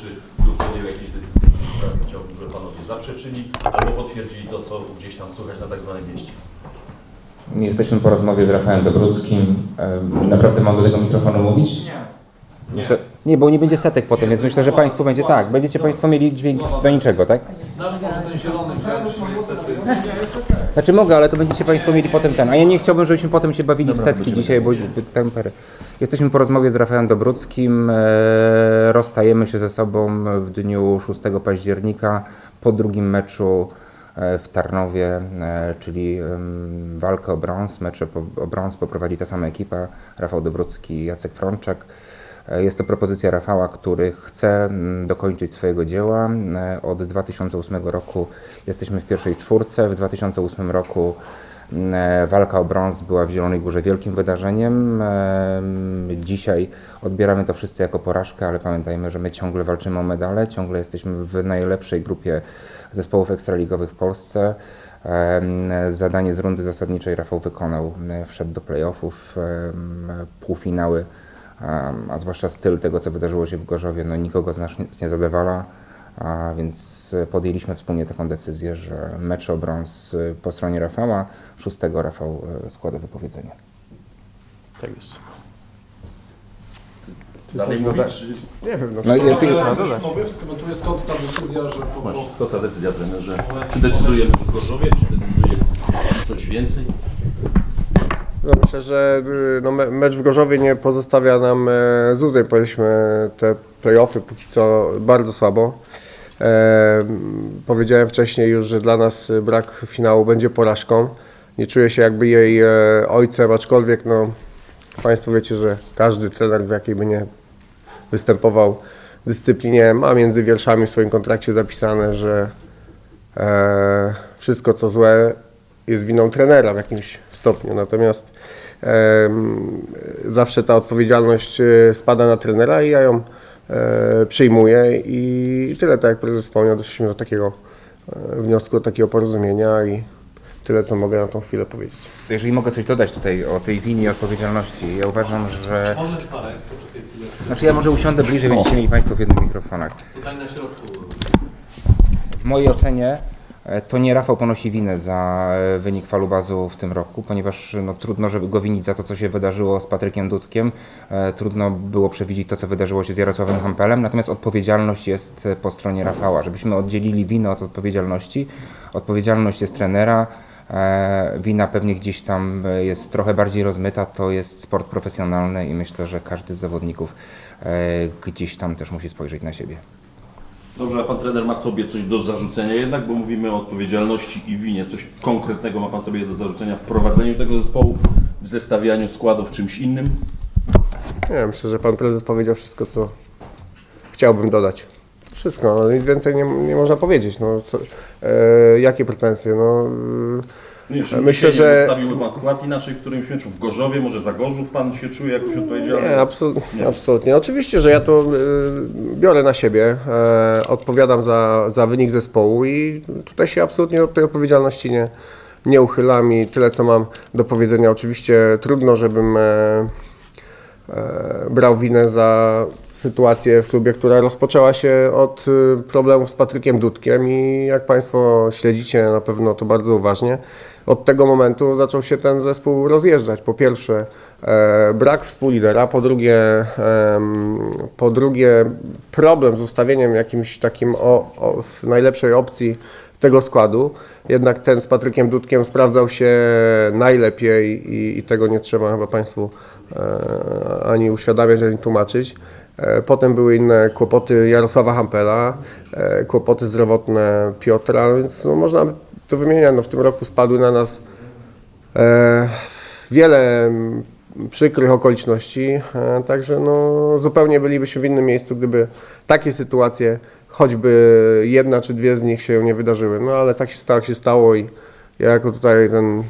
czy klub podjął jakieś decyzje, sprawie chciałbym, żeby panowie zaprzeczyli albo potwierdzili to, co gdzieś tam słychać na tak zwanym mieście. Jesteśmy po rozmowie z Rafałem Dobruckim. E, Naprawdę mam do tego mikrofonu mówić? Nie. Myślę, nie, bo nie będzie setek potem, więc myślę, że Państwo będzie tak. Będziecie Państwo mieli dźwięk do niczego, tak? Nasz może ten zielony wziąć. Znaczy mogę, ale to będziecie Państwo mieli potem ten. A ja nie chciałbym, żebyśmy potem się bawili w setki dzisiaj, bo parę. Jesteśmy po rozmowie z Rafałem Dobruckim. E, rozstajemy się ze sobą w dniu 6 października po drugim meczu e, w Tarnowie, e, czyli walkę o brąz. Mecze po, o brąz poprowadzi ta sama ekipa, Rafał Dobrucki i Jacek Frączek. E, Jest to propozycja Rafała, który chce mm, dokończyć swojego dzieła. E, Od 2008 roku jesteśmy w pierwszej czwórce. W 2008 roku mm, e, walka o brąz była w Zielonej Górze wielkim wydarzeniem. Dzisiaj odbieramy to wszyscy jako porażkę, ale pamiętajmy, że my ciągle walczymy o medale, ciągle jesteśmy w najlepszej grupie zespołów ekstraligowych w Polsce. Em, Zadanie z rundy zasadniczej Rafał wykonał. Wszedł do playoffów, półfinały a zwłaszcza styl tego, co wydarzyło się w Gorzowie, no nikogo z nas nie, nie zadowala, a więc podjęliśmy wspólnie taką decyzję, że mecz o brąz po stronie Rafała, 6 Rafał e, składa wypowiedzenie. Tak jest. Dalej mówić, czy... Nie wiem, no, No No, ty- skomentuję skąd ta decyzja, że po prostu... skąd ta decyzja trenerze? Czy decydujemy w Gorzowie, czy decyduje coś więcej? No myślę, że y, no, me- mecz w Gorzowie nie pozostawia nam e, złudzeń. Powiedzmy te playoffy póki co bardzo słabo. E, powiedziałem wcześniej już, że dla nas brak finału będzie porażką. Nie czuję się jakby jej e, ojcem, aczkolwiek no, Państwo wiecie, że każdy trener w jakiej by nie występował dyscyplinie ma między wierszami w swoim kontrakcie zapisane, że e, wszystko co złe jest winą trenera w jakimś stopniu. Natomiast zawsze ta odpowiedzialność e, spada na trenera i ja ją e, przyjmuję i tyle, tak jak prezes wspomniał, doszliśmy do takiego e, wniosku, do takiego porozumienia i tyle, co mogę na tą chwilę powiedzieć. Jeżeli mogę coś dodać tutaj o tej winie i odpowiedzialności, ja uważam, że... Może poczekaj chwileczkę. Znaczy ja może usiądę bliżej, będziecie mieli Państwo w jednych mikrofonach. Tutaj na środku. W mojej ocenie to nie Rafał ponosi winę za e, wynik falubazu w tym roku, ponieważ no, trudno żeby go winić za to, co się wydarzyło z Patrykiem Dudkiem. E, Trudno było przewidzieć to, co wydarzyło się z Jarosławem Hampelem, natomiast odpowiedzialność jest e, po stronie Rafała. Żebyśmy oddzielili winę od odpowiedzialności. Odpowiedzialność jest trenera. e, Wina pewnie gdzieś tam e, jest trochę bardziej rozmyta, to jest sport profesjonalny i myślę, że każdy z zawodników e, gdzieś tam też musi spojrzeć na siebie. Dobrze, a pan trener ma sobie coś do zarzucenia jednak, bo mówimy o odpowiedzialności i winie. Coś konkretnego ma pan sobie do zarzucenia w prowadzeniu tego zespołu, w zestawianiu składów czymś innym? Nie, myślę, że pan prezes powiedział wszystko, co chciałbym dodać. Wszystko, no, nic więcej nie, nie można powiedzieć. No, co, e, jakie pretensje? No, e, Nie, Myślę, że... Zostawiłby pan skład inaczej w którymś meczu? W Gorzowie, może za Gorzów pan się czuje jakoś odpowiedzialny? nie, absolutnie, Nie. absolutnie. Oczywiście, że ja to e, biorę na siebie, e, odpowiadam za, za wynik zespołu i tutaj się absolutnie od tej odpowiedzialności nie, nie uchylam i tyle, co mam do powiedzenia. Oczywiście trudno, żebym e, e, brał winę za sytuację w klubie, która rozpoczęła się od y, problemów z Patrykiem Dudkiem i jak Państwo śledzicie na pewno to bardzo uważnie, od tego momentu zaczął się ten zespół rozjeżdżać. Po pierwsze e, brak współlidera, po drugie, em, po drugie problem z ustawieniem jakimś takim o, o, w najlepszej opcji tego składu. Jednak ten z Patrykiem Dudkiem sprawdzał się najlepiej i, i tego nie trzeba chyba Państwu e, ani uświadamiać, ani tłumaczyć. E, Potem były inne kłopoty Jarosława Hampela, e, kłopoty zdrowotne Piotra, więc no, można to wymieniać. No, w tym roku spadły na nas e, wiele mm, przykrych okoliczności, także no, zupełnie bylibyśmy w innym miejscu, gdyby takie sytuacje, choćby jedna czy dwie z nich się nie wydarzyły. No ale tak się stało, jak się stało i ja jako tutaj ten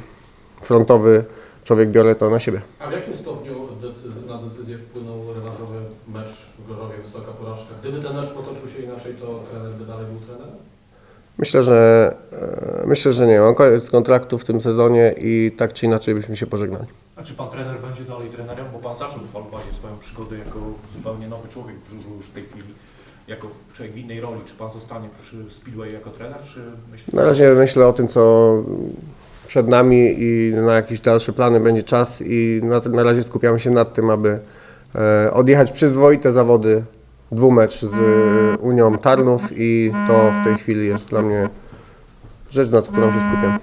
frontowy człowiek biorę to na siebie. A w jakim stopniu decyz- na decyzję wpłynął rewanżowy mecz w Gorzowie, wysoka porażka? Gdyby ten mecz potoczył się inaczej, to trener by dalej był trenerem? Myślę, że e, myślę, że nie. Mam koniec kontraktu w tym sezonie i tak czy inaczej byśmy się pożegnali. A czy pan trener będzie dalej trenerem? Bo pan zaczął w Falbazie swoją przygodę jako zupełnie nowy człowiek w Żużlu już w tej chwili. jako człowiek w innej roli? Czy Pan zostanie przy Speedway jako trener, czy myśli Na razie myślę o tym, co przed nami i na jakieś dalsze plany będzie czas i na, na razie skupiamy się nad tym, aby odjechać przyzwoite zawody dwumecz z Unią Tarnów i to w tej chwili jest dla mnie rzecz, nad którą się skupiam.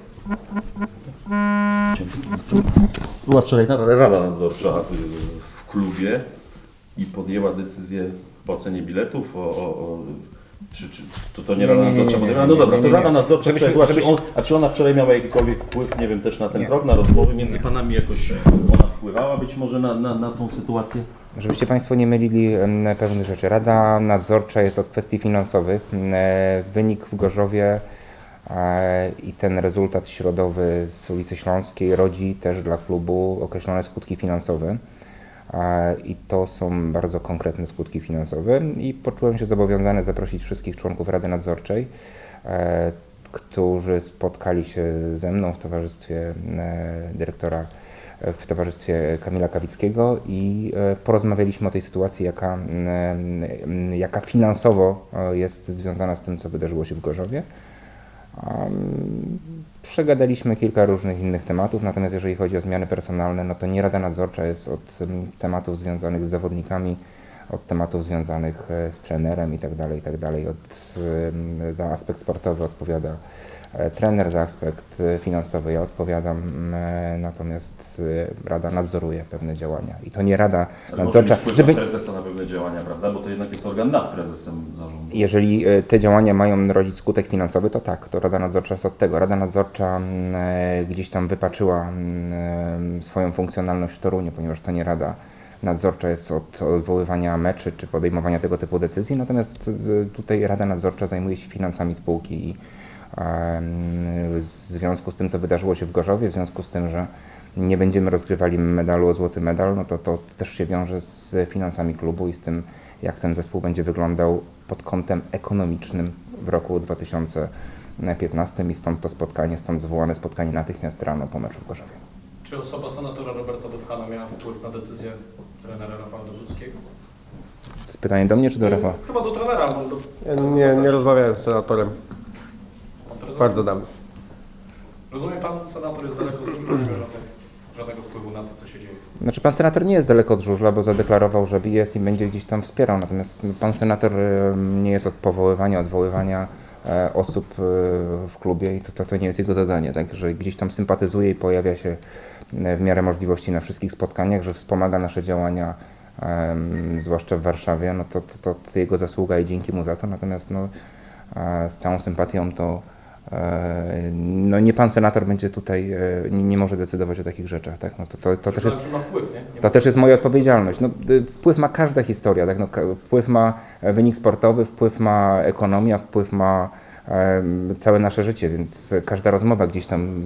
Była wczoraj Rada Nadzorcza y, w klubie i podjęła decyzję po ocenie biletów, o, o, o czy, czy to, to nie Rada Nie, nie, nie, Nadzorcza nie, podjęła? nie, No dobra, nie, to nie, Rada. Nadzorcza Żebyśmy- przejęła, czy, on, a czy ona wczoraj miała jakikolwiek wpływ, nie wiem, też na ten Nie. krok, na rozmowy między panami jakoś ona wpływała być może na, na, na tą sytuację? Żebyście Państwo nie mylili pewnych rzeczy. Rada nadzorcza jest od kwestii finansowych. Wynik w Gorzowie e, i ten rezultat środowy z ulicy Śląskiej rodzi też dla klubu określone skutki finansowe. E, I to są bardzo konkretne skutki finansowe i poczułem się zobowiązany zaprosić wszystkich członków Rady Nadzorczej, e, którzy spotkali się ze mną w towarzystwie dyrektora w towarzystwie Kamila Kawickiego i e, porozmawialiśmy o tej sytuacji, jaka, jaka finansowo e, jest związana z tym, co wydarzyło się w Gorzowie. Przegadaliśmy kilka różnych innych tematów, natomiast jeżeli chodzi o zmiany personalne, no to nie Rada Nadzorcza jest od em, tematów związanych z zawodnikami, od tematów związanych e, z trenerem i tak dalej, i tak. Od, za aspekt sportowy odpowiada trener, za aspekt e, finansowy ja odpowiadam, m, e, natomiast e, Rada nadzoruje pewne działania. I to nie Rada Ale Nadzorcza, żeby... prezesa na pewne działania, prawda? Bo to jednak jest organ nad prezesem zarządu. Jeżeli e, te działania mają rodzić skutek finansowy, to tak, to Rada Nadzorcza jest od tego. Rada Nadzorcza mm, e, gdzieś tam wypaczyła mm, e, swoją funkcjonalność w Toruniu, ponieważ to nie Rada Nadzorcza jest od odwoływania meczy czy podejmowania tego typu decyzji, natomiast e, tutaj Rada Nadzorcza zajmuje się finansami spółki i w związku z tym, co wydarzyło się w Gorzowie, w związku z tym, że nie będziemy rozgrywali medalu o złoty medal, no to to też się wiąże z finansami klubu i z tym, jak ten zespół będzie wyglądał pod kątem ekonomicznym w roku 2015 i stąd to spotkanie, stąd zwołane spotkanie natychmiast rano po meczu w Gorzowie. Czy osoba senatora Roberta Dowchana miała wpływ na decyzję trenera Rafała Dorzuckiego? To jest pytanie do mnie czy do Rafała? Chyba do trenera, do Ja nie, nie rozmawiałem z senatorem? Bardzo dawno. Rozumiem, pan senator jest daleko od żużla, nie ma żadnego, żadnego wpływu na to, co się dzieje. Znaczy pan senator nie jest daleko od żużla, bo zadeklarował, że jest i będzie gdzieś tam wspierał, natomiast pan senator e, nie jest od powoływania, odwoływania e, osób e, w klubie i to, to, to nie jest jego zadanie, tak, że gdzieś tam sympatyzuje i pojawia się w miarę możliwości na wszystkich spotkaniach, że wspomaga nasze działania, em, zwłaszcza w Warszawie, no to, to, to, jego zasługa i dzięki mu za to, natomiast no, z całą sympatią to no nie pan senator będzie tutaj, e, nie, nie może decydować o takich rzeczach, tak, no to, to, to też jest wpływ, to też jest moja odpowiedzialność. No, wpływ ma każda historia. Tak? No, wpływ ma e, wynik sportowy, wpływ ma ekonomia, wpływ ma całe nasze życie, więc każda rozmowa gdzieś tam,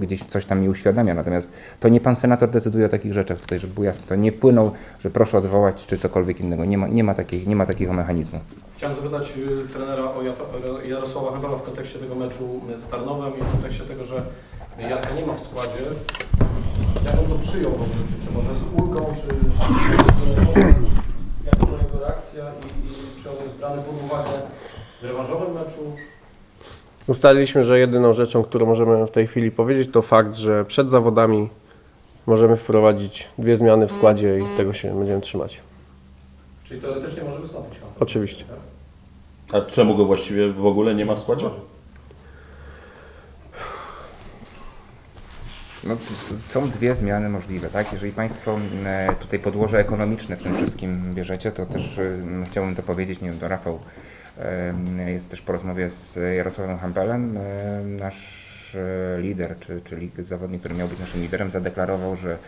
y, gdzieś coś tam mi uświadamia. Natomiast to nie pan senator decyduje o takich rzeczach tutaj, żeby było jasne. To nie wpłynął, że proszę odwołać czy cokolwiek innego. Nie ma, nie ma, takiej, nie ma takiego mechanizmu. Chciałem zapytać y, trenera o Jarosława Hebela w kontekście tego meczu z Tarnowem i w kontekście tego, że Janka nie ma w składzie. Jak on to przyjął w ogóle? Czy, czy może z ulgą, czy jaka była jego reakcja i, i czy on jest brany pod uwagę w rewanżowym meczu? Ustaliliśmy, że jedyną rzeczą, którą możemy w tej chwili powiedzieć, to fakt, że przed zawodami możemy wprowadzić dwie zmiany w składzie i tego się będziemy trzymać. Czyli teoretycznie może wystąpić. pan. Oczywiście. A czemu go właściwie w ogóle nie ma w składzie? No, są dwie zmiany możliwe, tak? Jeżeli Państwo e, tutaj podłoże ekonomiczne w tym wszystkim bierzecie, to też e, chciałbym to powiedzieć, nie wiem, to Rafał jest też po rozmowie z Jarosławem Hampelem, nasz e, lider, czy, czyli zawodnik, który miał być naszym liderem, zadeklarował, że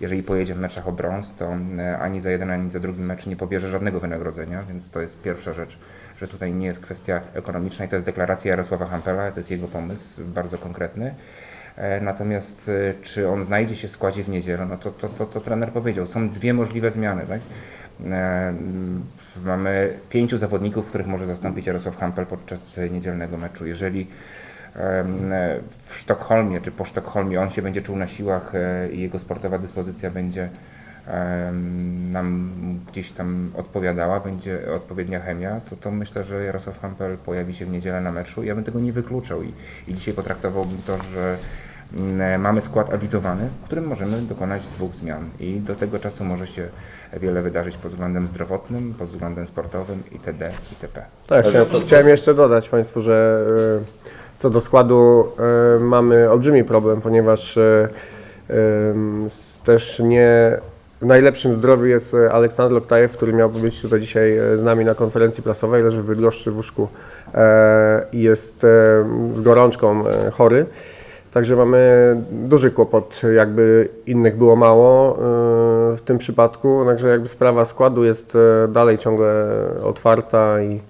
jeżeli pojedzie w meczach o brąz, to ani za jeden, ani za drugi mecz nie pobierze żadnego wynagrodzenia, więc to jest pierwsza rzecz, że tutaj nie jest kwestia ekonomiczna i to jest deklaracja Jarosława Hampela, to jest jego pomysł, bardzo konkretny. E, Natomiast e, czy on znajdzie się w składzie w niedzielę, no to, to, to co trener powiedział, są dwie możliwe zmiany. Tak? E, Mamy pięciu zawodników, których może zastąpić Jarosław Hampel podczas niedzielnego meczu. Jeżeli w Sztokholmie czy po Sztokholmie on się będzie czuł na siłach e, i jego sportowa dyspozycja będzie nam gdzieś tam odpowiadała, będzie odpowiednia chemia, to, to myślę, że Jarosław Hampel pojawi się w niedzielę na meczu. Ja bym tego nie wykluczał i, i dzisiaj potraktowałbym to, że mamy skład awizowany, w którym możemy dokonać dwóch zmian i do tego czasu może się wiele wydarzyć pod względem zdrowotnym, pod względem sportowym itd. itp. Tak, chciałem, chciałem jeszcze dodać Państwu, że e, co do składu e, mamy olbrzymi problem, ponieważ e, też nie w najlepszym zdrowiu jest e, Aleksander Loktajew, który miał być tutaj dzisiaj e, z nami na konferencji prasowej, leży w Bydgoszczy w łóżku e, i jest e, z gorączką e, chory. Także mamy duży kłopot, jakby innych było mało e, w tym przypadku. Także jakby sprawa składu jest e, dalej ciągle otwarta i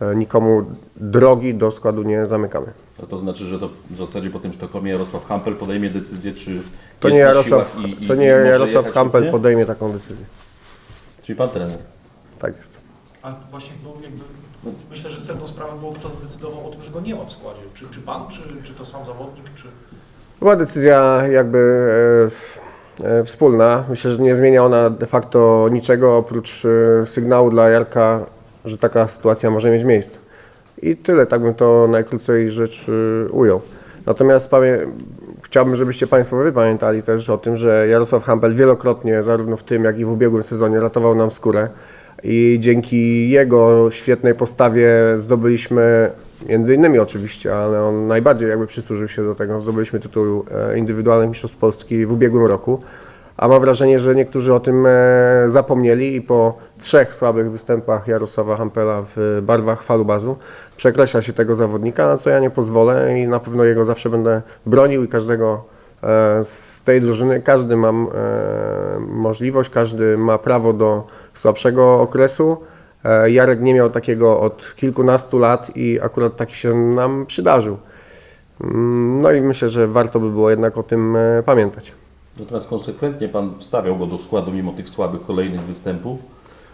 e, nikomu drogi do składu nie zamykamy. No to znaczy, że to w zasadzie po tym sztokomie Jarosław Hampel podejmie decyzję, czy To jest nie Jarosław, i, i, to nie Jarosław Hampel podejmie taką decyzję. Czyli pan trener. Tak jest. A właśnie bo jakby, myślę, że sedno sprawy było, kto zdecydował o tym, że go nie ma w składzie. Czy, czy pan, czy, czy to sam zawodnik, czy... Była decyzja jakby e, e, wspólna. Myślę, że nie zmienia ona de facto niczego oprócz e, sygnału dla Jarka, że taka sytuacja może mieć miejsce. I tyle, tak bym to najkrócej rzecz e, ujął. Natomiast chciałbym, żebyście Państwo pamiętali też o tym, że Jarosław Hampel wielokrotnie, zarówno w tym, jak i w ubiegłym sezonie, ratował nam skórę. I dzięki jego świetnej postawie zdobyliśmy, między innymi oczywiście, ale on najbardziej jakby przysłużył się do tego, zdobyliśmy tytuł e, indywidualnych mistrzostw Polski w ubiegłym roku. A mam wrażenie, że niektórzy o tym e, zapomnieli i po trzech słabych występach Jarosława Hampela w barwach falubazu przekreśla się tego zawodnika, na co ja nie pozwolę i na pewno jego zawsze będę bronił i każdego e, z tej drużyny. Każdy mam e, możliwość, każdy ma prawo do słabszego okresu. E, Jarek nie miał takiego od kilkunastu lat i akurat taki się nam przydarzył. Mm, No i myślę, że warto by było jednak o tym e, pamiętać. Natomiast konsekwentnie pan wstawiał go do składu mimo tych słabych kolejnych występów.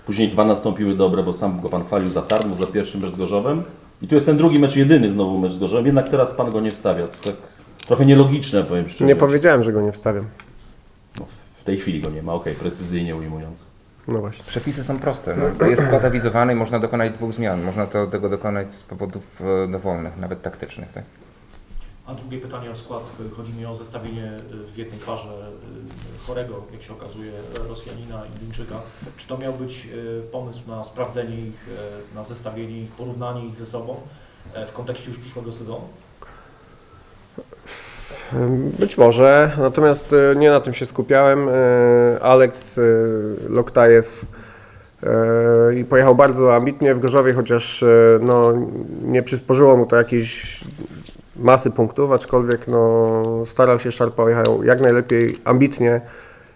Później dwa nastąpiły dobre, bo sam go pan chwalił za Tarnów, za pierwszy mecz z Gorzowem. I tu jest ten drugi mecz, jedyny znowu mecz z Gorzowem, jednak teraz pan go nie wstawia. Tak trochę nielogiczne, powiem szczerze. Nie powiedziałem, że go nie wstawiam. W tej chwili go nie ma, okej, precyzyjnie ujmując. No właśnie. Przepisy są proste. No, jest skład awizowany i można dokonać dwóch zmian. Można to, tego dokonać z powodów e, dowolnych, nawet taktycznych. Tak? A drugie pytanie o skład. Chodzi mi o zestawienie y, w jednej parze y, chorego, jak się okazuje, Rosjanina i Duńczyka. Czy to miał być pomysł na sprawdzenie ich, na zestawienie ich, porównanie ich ze sobą w kontekście już przyszłego sezonu? Być może, natomiast e, nie na tym się skupiałem. E, Aleks e, Loktajew i pojechał bardzo ambitnie w Gorzowie, chociaż no, nie przysporzyło mu to jakiejś masy punktów, aczkolwiek no, starał się, szarpał, jechał jak najlepiej ambitnie,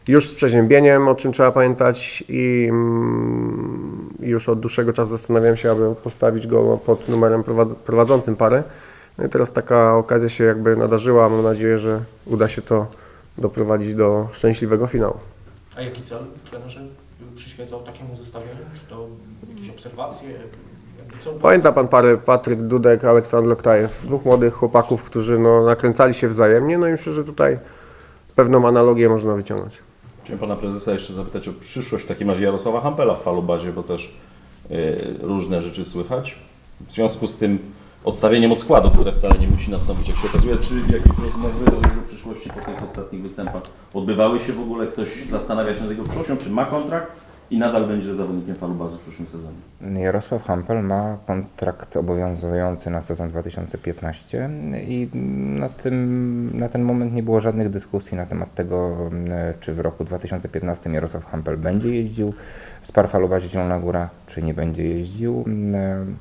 już z przeziębieniem, o czym trzeba pamiętać i mm, już od dłuższego czasu zastanawiałem się, aby postawić go pod numerem prowad- prowadzącym parę. No i teraz taka okazja się jakby nadarzyła. Mam nadzieję, że uda się to doprowadzić do szczęśliwego finału. A jaki cel trenerze przyświecał takiemu zestawieniu? Czy to jakieś obserwacje? Co Pamięta pan parę Patryk Dudek, Aleksander Loktajew, dwóch młodych chłopaków, którzy no, nakręcali się wzajemnie, no i myślę, że tutaj pewną analogię można wyciągnąć. Chciałem pana prezesa jeszcze zapytać o przyszłość w takim razie Jarosława Hampela w falubazie, bo też y, różne rzeczy słychać. W związku z tym odstawieniem od składu, które wcale nie musi nastąpić, jak się okazuje, czy jakieś rozmowy o jego przyszłości po tych ostatnich występach odbywały się w ogóle? Ktoś zastanawia się nad jego przyszłością, czy ma kontrakt i nadal będzie zawodnikiem falubazu w przyszłym sezonie? Jarosław Hampel ma kontrakt obowiązujący na sezon 2015 i na, tym, na ten moment nie było żadnych dyskusji na temat tego, czy w roku 2015 Jarosław Hampel będzie jeździł w Sparfalubazie Zielona Góra, czy nie będzie jeździł.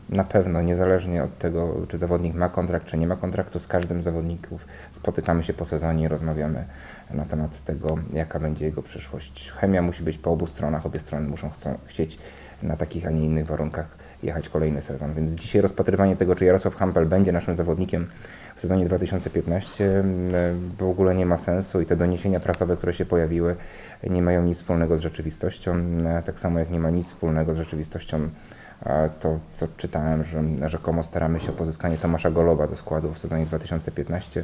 Na pewno, niezależnie od tego, czy zawodnik ma kontrakt, czy nie ma kontraktu, z każdym z zawodników spotykamy się po sezonie i rozmawiamy na temat tego, jaka będzie jego przyszłość. Chemia musi być po obu stronach, obie strony muszą chcą, chcieć na takich, a nie innych warunkach jechać kolejny sezon. Więc dzisiaj rozpatrywanie tego, czy Jarosław Hampel będzie naszym zawodnikiem w sezonie 2015 m, w ogóle nie ma sensu i te doniesienia prasowe, które się pojawiły, nie mają nic wspólnego z rzeczywistością, m, tak samo jak nie ma nic wspólnego z rzeczywistością e, to co czytałem, że rzekomo staramy się o pozyskanie Tomasza Goloba do składu w sezonie 2015, e,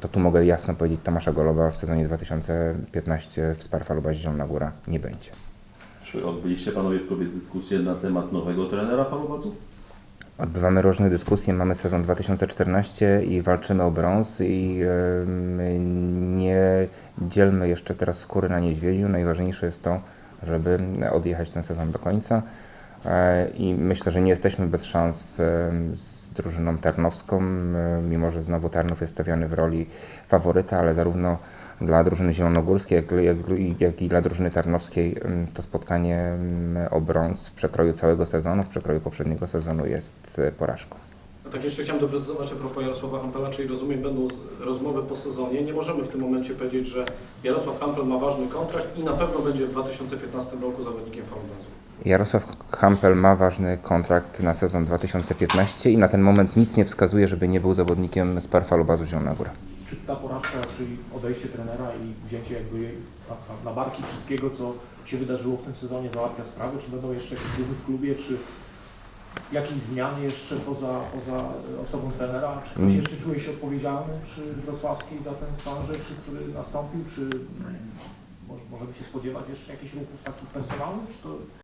to tu mogę jasno powiedzieć, Tomasza Goloba w sezonie 2015 w Sparfaluba Zielona Góra nie będzie. Czy odbyliście panowie w klubie dyskusję na temat nowego trenera falubazów? Odbywamy różne dyskusje, mamy sezon 2014 i walczymy o brąz i nie dzielmy jeszcze teraz skóry na niedźwiedziu. Najważniejsze jest to, żeby odjechać ten sezon do końca E, i myślę, że nie jesteśmy bez szans em, z drużyną tarnowską, e, mimo że znowu Tarnów jest stawiany w roli faworyta, ale zarówno dla drużyny zielonogórskiej, jak, jak, jak i dla drużyny tarnowskiej to spotkanie o brąz w przekroju całego sezonu, w przekroju poprzedniego sezonu jest e, porażką. No tak jeszcze chciałem doprecyzować a propos Jarosława Hampela, czyli rozumiem, będą rozmowy po sezonie. Nie możemy w tym momencie powiedzieć, że Jarosław Hampel ma ważny kontrakt i na pewno będzie w 2015 roku zawodnikiem Falubazu. Jarosław Hampel ma ważny kontrakt na sezon 2015 i na ten moment nic nie wskazuje, żeby nie był zawodnikiem z Parfalu Bazu Zielona Góra. Czy ta porażka, czyli odejście trenera i wzięcie jakby na, barki wszystkiego, co się wydarzyło w tym sezonie, załatwia sprawy? Czy będą jeszcze jakieś ruchy w klubie, czy jakieś zmiany jeszcze poza, poza osobą trenera? Czy ktoś Mm. jeszcze czuje się odpowiedzialny przy Wrocławskiej za ten stan rzeczy, który nastąpił? Czy może, możemy się spodziewać jeszcze jakichś ruchów takich personalnych? Czy to